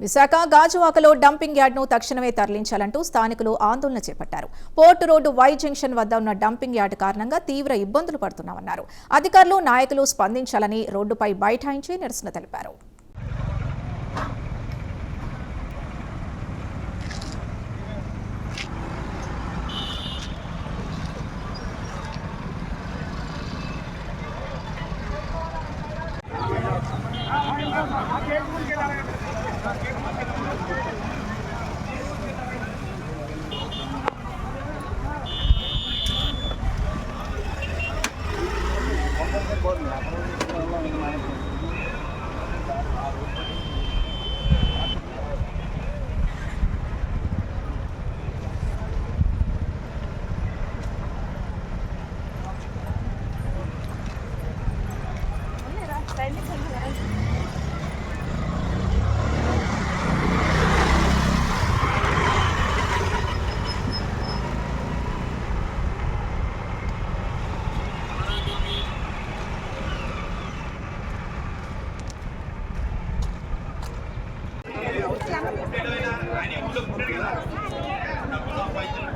విశాఖ గాజువాకలో డంపింగ్ యార్డ్ను తక్షణమే తరలించాలంటూ స్థానికులు ఆందోళన చేపట్టారు పోర్టు రోడ్డు వై జంక్షన్ వద్ద ఉన్న డంపింగ్ యార్డ్ కారణంగా తీవ్ర ఇబ్బందులు పడుతున్నామన్నారు అధికారులు నాయకులు స్పందించాలని రోడ్డుపై బైఠాయించి నిరసన తెలిపారు మనం like to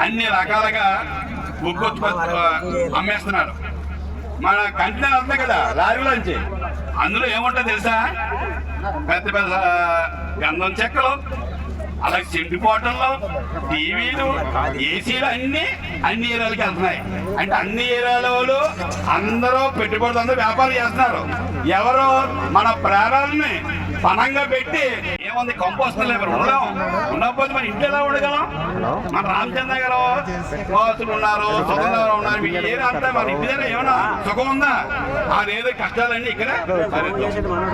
అన్ని రకాలుగా ఉత్పత్తి అమ్మేస్తున్నారు. మన కంటైనర్ వస్తాయి కదా లారీలోంచి అందులో ఏముంటుంది తెలుసా? పెద్ద పెద్ద గంధం చెక్కలు అలాగే సింటి పోటల్లో టీవీలు ఏసీలు అన్ని అన్ని ఏరియాలకి వెళ్తున్నాయి. అంటే అన్ని ఏరియాల అందరూ పెట్టుబడి అందరూ వ్యాపారం చేస్తున్నారు. ఎవరు మన ప్రాణాలని పణంగా పెట్టి ఏముంది? కంపోస్ట్ లేబర్ ఉండలేం ఉండకపోతే మన ఇంట్లో ఎలా ఉండగలం? మన రామచంద్ర గారు కోతులు ఉన్నారు స్వతంత్ర ఉన్నారు. మీ ఏరియా అంతా మన ఇంటి దగ్గర ఏమైనా సుఖం ఉందా? అదేదో కష్టాలన్నీ ఇక్కడ.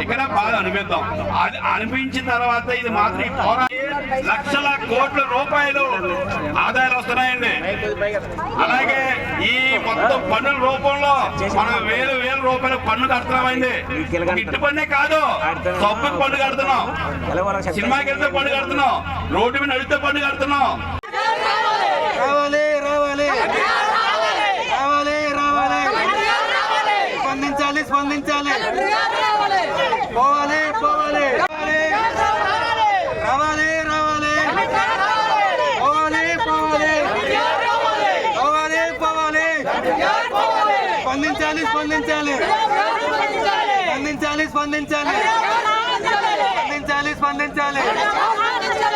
ఇక్కడ బాధ అనిపిద్దాం. అది అనిపించిన తర్వాత ఇది మాత్రం పోరా లక్షల కోట్ల రూపాయలు ఆదాయాలు వస్తున్నాయండి. అలాగే ఈ మొత్తం పన్నుల రూపంలో మనం వేలు వేల రూపాయల పన్ను కడుతున్నామైంది ఇంటి పన్నే కాదు సబ్బు పన్ను కడుతున్నాం సినిమాకి వెళ్తే పన్ను కడుతున్నాం. రోడ్డు మీద నడిస్తే పన్ను కడుతున్నాం. రావాలి రావాలి. రావాలి రావాలి. స్పందించాలి స్పందించాలి. స్పందించాలి స్పందించాలి. స్పందించాలి స్పందించాలి. స్పందించాలి స్పందించాలి.